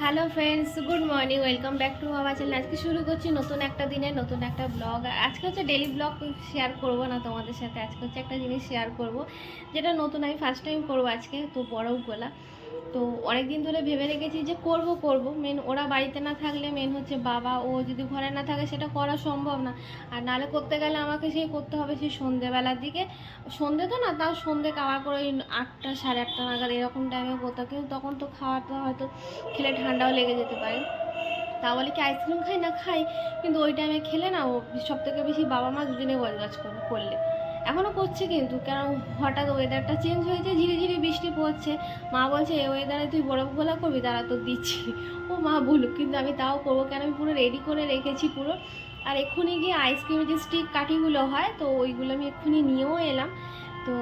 Hello friends, good morning, welcome back to আমার channel. আজকে শুরু করছি নতুন একটা দিনে, নতুন একটা ব্লগ। আজকে হচ্ছে ডেলি ব্লগ শেয়ার করব না তোমাদের সাথে, আজকে হচ্ছে একটা জিনিস শেয়ার করব, যেটা নতুন আমি ফার্স্ট টাইম করব আজকে, তো বড় গোলা। তো অনেক দিন ধরে ভেবে রেখেছি যে করব করব। মেন ওরা বাড়িতে না থাকলে মেন হচ্ছে বাবা, ও যদি ঘরে না থাকে সেটা করা সম্ভব না। আর নালে করতে গেলে আমাকে সেই করতে হবে সেই সন্ধেবেলার দিকে। সন্ধে তো না, তাও সন্ধে খাওয়া করে ওই আটটা, সাড়ে আটটা নাগাদ এরকম টাইমে করতে কিন্তু তখন তো খাওয়াটা হয়তো খেলে ঠান্ডাও লেগে যেতে পারে। তা বলে কি আইসক্রিম খাই? না খাই। কিন্তু ওই টাইমে খেলে না ও সব থেকে বেশি বাবা মা দুজনে গজগাছ করে, করলে। এখনও করছে কিন্তু, কেন হঠাৎ ওয়েদারটা চেঞ্জ হয়েছে ধীরে ধীরে বৃষ্টি পড়ছে। মা বলছে এই ওয়েদারে তুই বরফ গোলা করবি তারা তো দিচ্ছি। ও মা বলুক কিন্তু আমি তাও করব কেন? আমি পুরো রেডি করে রেখেছি পুরো। আর এক্ষুনি গিয়ে আইসক্রিমের যে স্টিক কাঠিগুলো হয়, তো ওইগুলো আমি এক্ষুনি নিয়েও এলাম। তো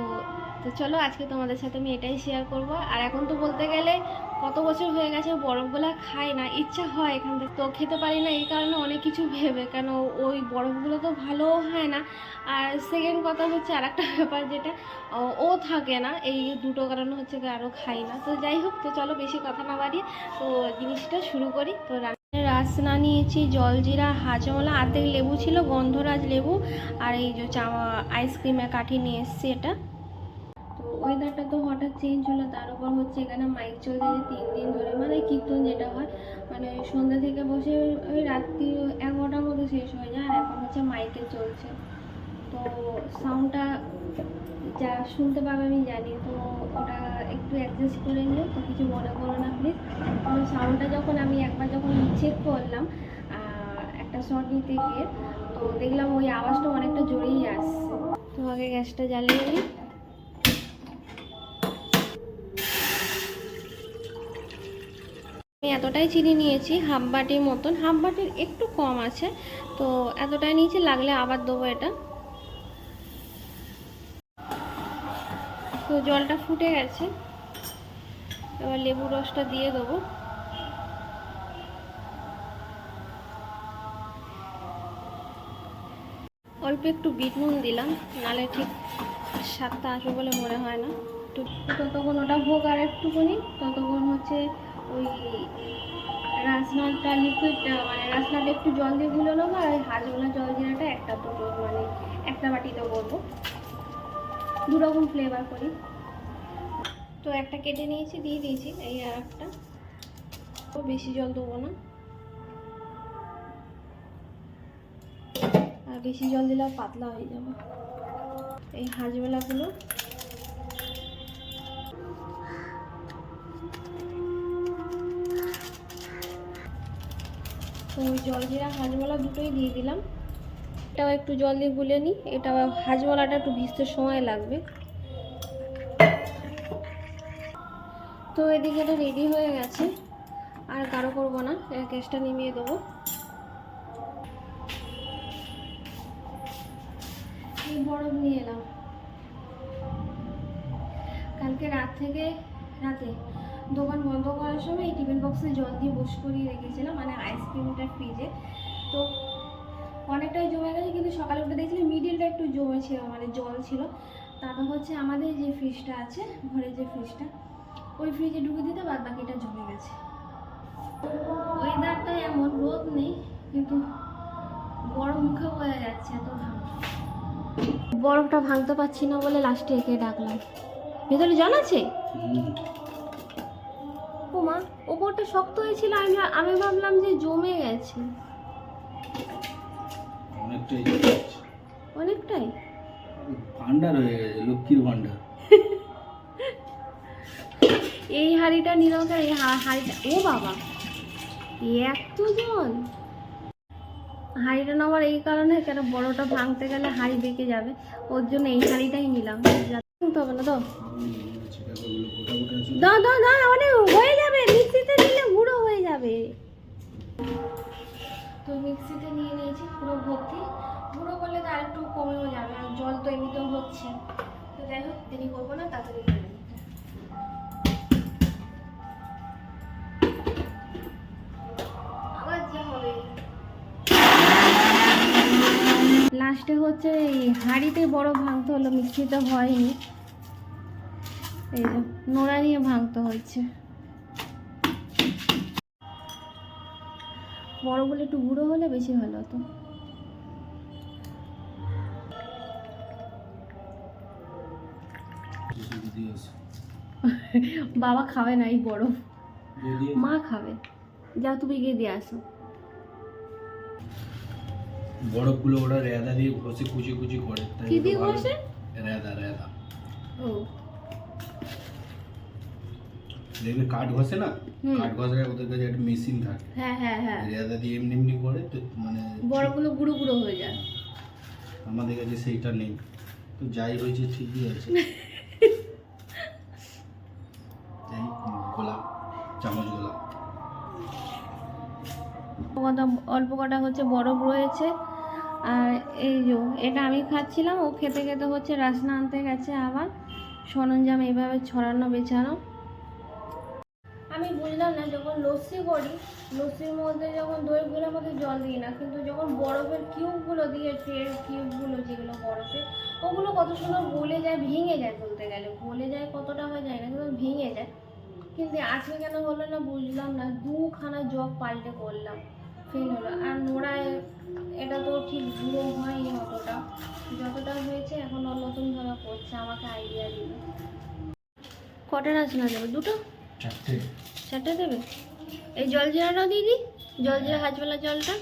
তো চলো আজকে তোমাদের সাথে আমি এটাই শেয়ার করব। আর এখন তো বলতে গেলে কত বছর হয়ে গেছে বরফগুলা খাই না, ইচ্ছা হয় এখান থেকে। তো খেতে পারি না, এই কারণে অনেক কিছু ভেবে, কেন ওই বরফগুলো তো ভালোও হয় না। আর সেকেন্ড কথা হচ্ছে আর একটা ব্যাপার যেটা, ও- থাকে না, এই দুটো কারণে হচ্ছে আরও খাই না। তো যাই হোক, তো চলো বেশি কথা না বাড়িয়ে, তো জিনিসটা শুরু করি। তো রাসনা নিয়েছি জলজিরা হাজমলা আর্ধেক লেবু ছিল, গন্ধরাজ লেবু। আর এই যে চামা আইসক্রিমে কাঠি নিয়ে এসছি এটা। ওয়েদারটা তো হঠাৎ চেঞ্জ হলো তার উপর হচ্ছে এখানে মাইক চলছে যে তিন দিন ধরে মানে কীর্তন যেটা হয় মানে ওই সন্ধ্যা থেকে বসে ওই রাত্রি এগারোটার মধ্যে শেষ হয়ে যায়, আর এখন হচ্ছে মাইকে চলছে। তো সাউন্ডটা যা শুনতে পাবে আমি জানি, তো ওটা একটু অ্যাডজাস্ট করে নিও, তো কিছু মনে করো না প্লিজ সাউন্ডটা যখন আমি একবার যখন চেক করলাম একটা শর্ট নিতে গিয়ে, তো দেখলাম ওই আওয়াজটা অনেকটা জোরেই আসছে। তো আগে গ্যাসটা জ্বালিয়ে নিই। আমি এতটাই চিনি নিয়েছি হাফ বাটির মতন হাফ বাটির একটু কম আছে, তো এতটাই নিয়েছি, লাগলে আবার দেবো এটা। তো জলটা ফুটে গেছে, এবার লেবু রসটা দিয়ে দেবো। অল্প একটু বিট নুন দিলাম, নালে ঠিক স্বাদটা আসবে বলে মনে হয় না। একটু ততক্ষণ ওটা হোক আর একটুখানি, ততক্ষণ হচ্ছে ওই রাসনাটা লিকুইড মানে রাসনাটা একটু জল দিয়ে গুলো নেব আর ওই হাজমোলা জল জিরাটা একটা দুটো মানে একটা বাটিতে করব। দু রকম ফ্লেভার করি। তো একটা কেটে নিয়েছি, দিয়ে দিয়েছি, এই আর একটা। তো বেশি জল দেবো না। আর বেশি জল দিলে পাতলা হয়ে যাবে। এই হাজবেলাগুলো তো ওই জল জিরা হাজমলা দুটোই দিয়ে দিলাম। এটাও একটু জল দিয়ে গুলে নিই। এটা হাজমলাটা একটু ভিজতে সময় লাগবে। তো এদিকে এটা রেডি হয়ে গেছে। আর গাঢ় করব না গ্যাসটা নিমিয়ে দেবো। এই বরফ নিয়ে এলাম কালকে রাত থেকে, রাতে দোকান বন্ধ করার সময় এই টিফিন বক্সে জল দিয়ে বস করিয়ে রেখেছিলাম মানে আইসক্রিমটা ফ্রিজে তো অনেকটাই জমে গেছে, কিন্তু সকালে উঠে দেখছিলাম মিডিলটা একটু জমে ছিল মানে জল ছিল। তারপর হচ্ছে আমাদের যে ফ্রিজটা আছে, ঘরের যে ফ্রিজটা ওই ফ্রিজে ঢুকে দিতে বাদ বাকিটা জমে গেছে। ওয়েদারটা এমন, রোদ নেই, কিন্তু গরম মুখে বোঝা যাচ্ছে এত বরফটা ভাঙতে পারছি না বলে লাস্টে একে ডাকলাম। ভেতরে জল আছে? ওপরটা শক্ত হয়েছিল আমি আমি ভাবলাম যে জমে গেছে। অনেকটাই অনেকটাই? ভান্ডার হয়ে গেছে লক্ষ্মীর ভান্ডার এই হাঁড়িটা নিরকার এই হাঁড়িটা ও বাবা এত জল হাঁড়িটা নেওয়ার এই কারণে কেন বড়টা ভাঙতে গেলে হাঁড়ি বেঁকে যাবে? ওর জন্য এই হাঁড়িটাই নিলাম। ভাঙতে হবে না তো। দাও দাও দাও মানে হয়ে যাবে তো মিক্সিতে নিয়ে নিয়েছি পুরো ভর্তি। গুঁড়ো করলে তো আর একটু কমেও যাবে আর জল তো এমনিতেও হচ্ছে। তো যাই হোক দেরি করব না তাড়াতাড়ি করে লাস্টে হচ্ছে এই হাঁড়িতে বড় ভাঙতে হলো মিক্সিতে হয়নি। এই নোড়া নিয়ে ভাঙতে হচ্ছে। বড়গুলো একটু গুঁড়ো হলে বেশি ভালো হতো। বাবা খাবে না এই বরফ। মা খাবে। যা তুমি গিয়ে দিয়ে আসো। বরফগুলো ওরা রেদা দিয়ে ঘষে কুচি কুচি করে কি দিয়ে ঘষে? রেদা রেদা ও। দেখবে কাঠ ঘষে না। কাঠ ঘষে ওদের কাছে একটা মেশিন থাকে। হ্যাঁ হ্যাঁ হ্যাঁ। রেদা দিয়ে এমনি এমনি করে তো মানে বড়গুলো গুঁড়ো গুঁড়ো হয়ে যায়। আমাদের কাছে সেইটা নেই। তো যাই হয়েছে ঠিকই আছে। এই গোলাপ চামচ গোলাপ। কটা অল্প কটা হচ্ছে বরফ রয়েছে। আর এই যে এটা আমি খাচ্ছিলাম ও খেতে খেতে হচ্ছে রাসনা আনতে গেছে আবার। সরঞ্জাম এইভাবে ছড়ানো বেছানো। আমি বুঝলাম না, যখন লস্যি করি, লস্যির মধ্যে যখন দইগুলোর মধ্যে জল দিই না। কিন্তু যখন বরফের কিউবগুলো দিয়ে ট্রের কিউবগুলো যেগুলো বরফের ওগুলো কত সুন্দর গলে যায়, ভেঙে যায় বলতে গেলে। গলে যায় কতটা হয় যায় না, কিন্তু ভেঙে যায়। কিন্তু আজকে কেন হলো না বুঝলাম না, দুখানা জগ পাল্টে করলাম। ফেল হলো। আর নোড়ায়, এটা তো ঠিক গুঁড়ো হয়নি অতটা। যতটা হয়েছে এখন নতুনভাবে করছে আমাকে আইডিয়া দিল। কটা রাসনা দেবে দুটো? চারটে। চারটে দেবে? এই জল জিরাটাও দিয়ে দিই জল জিরা হাজবেলা জলটা?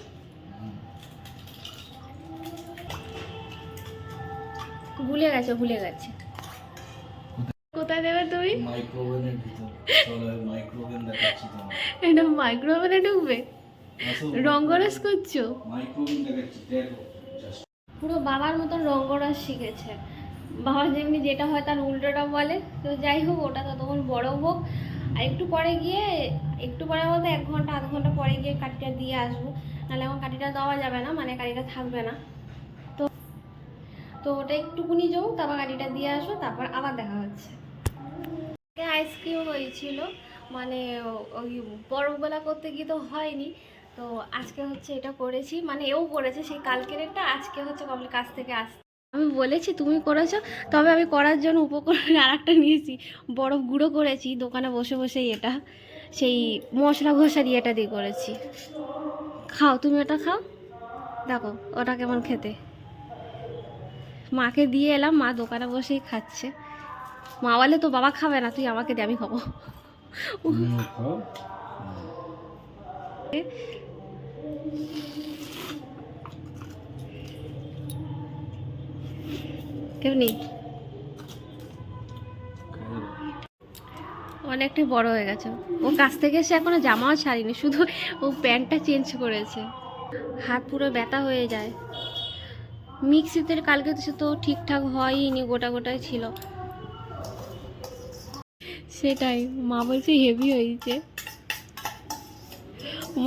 ভুলে গেছে ভুলে গেছে। কোথায় দেবে তুমি? মাইক্রোওভেনের ভিতর। চলো মাইক্রোওভেন দেখাচ্ছি তোমার এটা মাইক্রোওভেনে ঢুকবে? রঙ্গরস করছ? মাইক্রোওভেন দেখাচ্ছি দেখো পুরো বাবার মতন রঙ্গরস শিখেছে। বাবা যেমনি যেটা হয় তার উল্টোটা বলে। তো যাই হোক ওটা ততক্ষণ বড় হোক। আর একটু পরে গিয়ে, একটু পরে বলতে এক ঘণ্টা, আধ ঘণ্টা পরে গিয়ে কাঠিটা দিয়ে আসব। নাহলে আমার কাঠিটা দেওয়া যাবে না মানে কাঠিটা থাকবে না। তো তো ওটা একটুকুনি যাও, তারপর কাঠিটা দিয়ে আসব তারপর আবার দেখা হচ্ছে। আইসক্রিম হয়েছিল মানে ওই বরফবেলা করতে গিয়ে তো হয়নি। তো আজকে হচ্ছে এটা করেছি মানে এও করেছে, সেই কালকের একটা আজকে হচ্ছে কমপ্লিট কাছ থেকে আস আমি বলেছি তুমি করেছ তবে আমি করার জন্য উপকরণ আর একটা নিয়েছি বরফ গুঁড়ো করেছি দোকানে বসে বসেই এটা সেই মশলা ঘষারি এটা দিয়ে করেছি। খাও তুমি ওটা খাও। দেখো ওটা কেমন খেতে। মাকে দিয়ে এলাম মা দোকানে বসেই খাচ্ছে। মা বলে তো বাবা খাবে না তুই আমাকে দে আমি খাব। খাও। কেমনি অনেকটাই বড় হয়ে গেছে। ও কাছ থেকে এসে এখনও জামাও ছাড়িনি শুধু ও প্যান্টটা চেঞ্জ করেছে। হাত পুরো ব্যথা হয়ে যায়। মিক্সিতে কালকে তো সে তো ঠিকঠাক হয়নি গোটা গোটাই ছিল। সেটাই মা বলছে হেভি হয়েছে।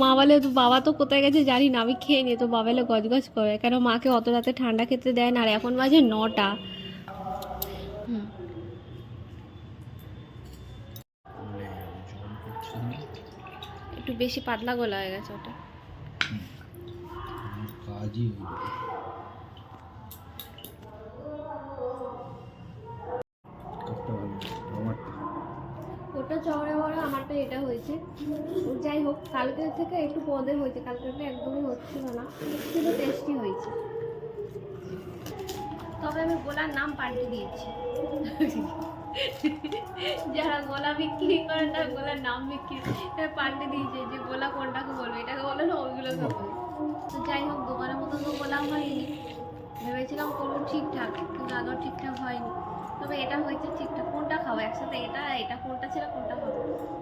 মা বলে বাবা তো কোথায় গেছে জানি না, আমি খেয়ে নিই। তো বাবা এলে গজগজ করে। কেন মাকে অত রাতে ঠান্ডা খেতে দেয় না? আর এখন মাঝে নটা। একটু বেশি পাতলা গোলা হয়ে গেছে ওটা। কাজই চওড়া বড় আমারটা এটা হয়েছে। যাই হোক, কালকের থেকে একটু পদে হয়েছে কালকেরটা একদমই হচ্ছিল না, কিন্তু টেস্টি হয়েছে। তবে আমি গোলার নাম পাল্টে দিয়েছি। যারা গোলা বিক্রি করে তারা গোলার নাম বিক্রি পাল্টে দিয়েছে যে গোলা কোনটাকে বলবে, এটাকে বলে না, ওইগুলোকে বলবে। তো যাই হোক দোকানের মতো তো গোলা হয়নি। ভেবেছিলাম করব ঠিকঠাক, কিন্তু আদৌ ঠিকঠাক হয়নি। তবে এটা হয়েছে ঠিকঠাক। কোনটা খাব একসাথে এটা এটা কোনটা ছিল কোনটা খাব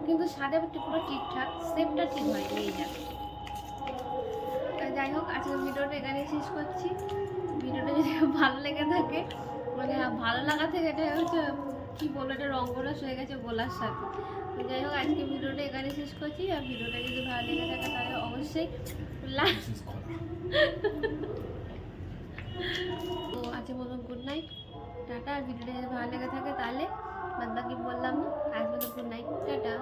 কিন্তু স্বাদে পুরো ঠিকঠাক শেপটা ঠিক হয়নি এই যা যাই হোক আজকের ভিডিওটা এখানে শেষ করছি। ভিডিওটা যদি ভালো লেগে থাকে মানে ভালো লাগা থেকে এটা হচ্ছে কি বলব এটা রঙ্গরস হয়ে গেছে বলার সাথে। যাই হোক আজকে ভিডিওটা এখানে শেষ করছি। আর ভিডিওটা যদি ভালো লেগে থাকে তাহলে অবশ্যই করা তো আজকে মতন গুড নাইট। টাটা আর ভিডিওটা যদি ভালো লেগে থাকে তাহলে বাদ বাকি বললাম না। আজ মতো গুড নাইট টাটা।